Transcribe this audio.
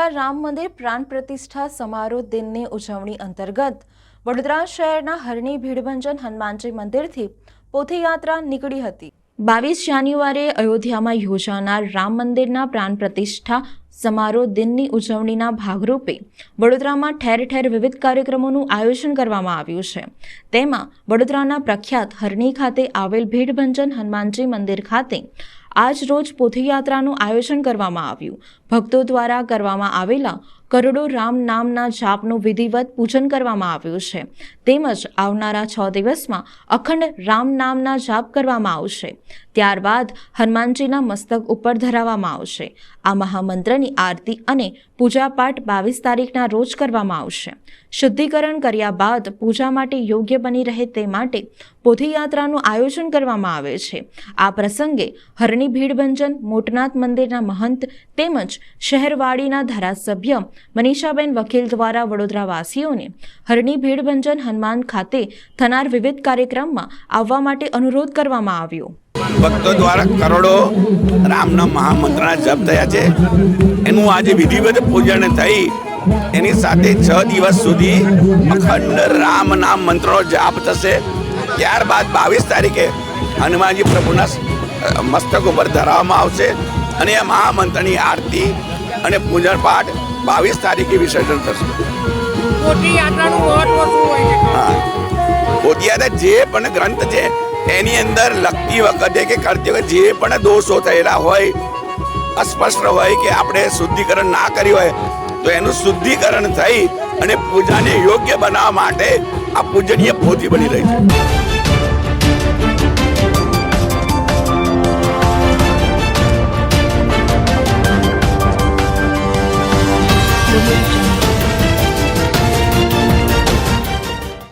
તૈયાર રામ મંદિર પ્રાણ પ્રતિષ્ઠા સમારોહ દિનની ઉજવણી અંતર્ગત વડોદરા શહેરના હરણી ભીડભંજન હનુમાનજી મંદિરથી પોથીયાત્રા નીકળી હતી. બાવીસ જાન્યુઆરીએ અયોધ્યામાં યોજાનાર રામ મંદિરના પ્રાણ પ્રતિષ્ઠા સમારોહ દિનની ઉજવણીના ભાગરૂપે વડોદરામાં ઠેર ઠેર વિવિધ કાર્યક્રમોનું આયોજન કરવામાં આવ્યું છે. તેમાં વડોદરાના પ્રખ્યાત હરણી ખાતે આવેલ ભીડભંજન હનુમાનજી મંદિર ખાતે આજ રોજ પોથીયાત્રાનું આયોજન કરવામાં આવ્યું. ભક્તો દ્વારા કરવામાં આવેલા કરોડો રામ નામના જાપનું વિધિવત પૂજન કરવામાં આવ્યું છે. તેમજ આવનારા છ દિવસમાં અખંડ રામ નામના જાપ કરવામાં આવશે. ત્યારબાદ હનુમાનજીના મસ્તક ઉપર ધરાવવામાં આવશે. આ મહામંત્રની આરતી અને પૂજાપાઠ બાવીસ તારીખના રોજ કરવામાં આવશે. શુદ્ધિકરણ કર્યા બાદ પૂજા માટે યોગ્ય બની રહે તે માટે પોથીયાત્રાનું આયોજન કરવામાં આવે છે. આ પ્રસંગે હરણી ભીડભંજન મોટનાથ મંદિરના મહંત તેમજ શહેરવાડીના ધારાસભ્ય મનીષાબેન વકીલ દ્વારા વડોદરાવાસીઓને હરણી ભીડભંજન હનુમાન ખાતે થનાર વિવિધ કાર્યક્રમમાં આવવા માટે અનુરોધ કરવામાં આવ્યો. ભક્તો દ્વારા કરોડો રામના મહામંત્રના જપ થયા છે. એનું આજે વિધિવત પૂજન થઈ. એની સાથે છ દિવસ સુધી અખંડ રામ નામ મંત્રનો જાપ થશે. ત્યારબાદ બાવીસ તારીખે હનુમાનજી પ્રભુના મસ્તક ઉપર ધરાવવામાં આવશે અને આ મહામંત્રની આરતી અને પૂજન પાઠ બાવીસ તારીખે વિસર્જન થશે. પોતિયાદા જે પણ ગ્રંથ છે એની અંદર લખતી વખતે કે કરતી વખતે જે પણ દોષો થયેલા હોય અસ્પષ્ટ હોય કે આપણે શુદ્ધિકરણ ના કર્યું હોય તો એનું શુદ્ધિકરણ થઈ અને પૂજાને યોગ્ય બનાવવા માટે આ પૂજનીય પોથી બની રહી છે.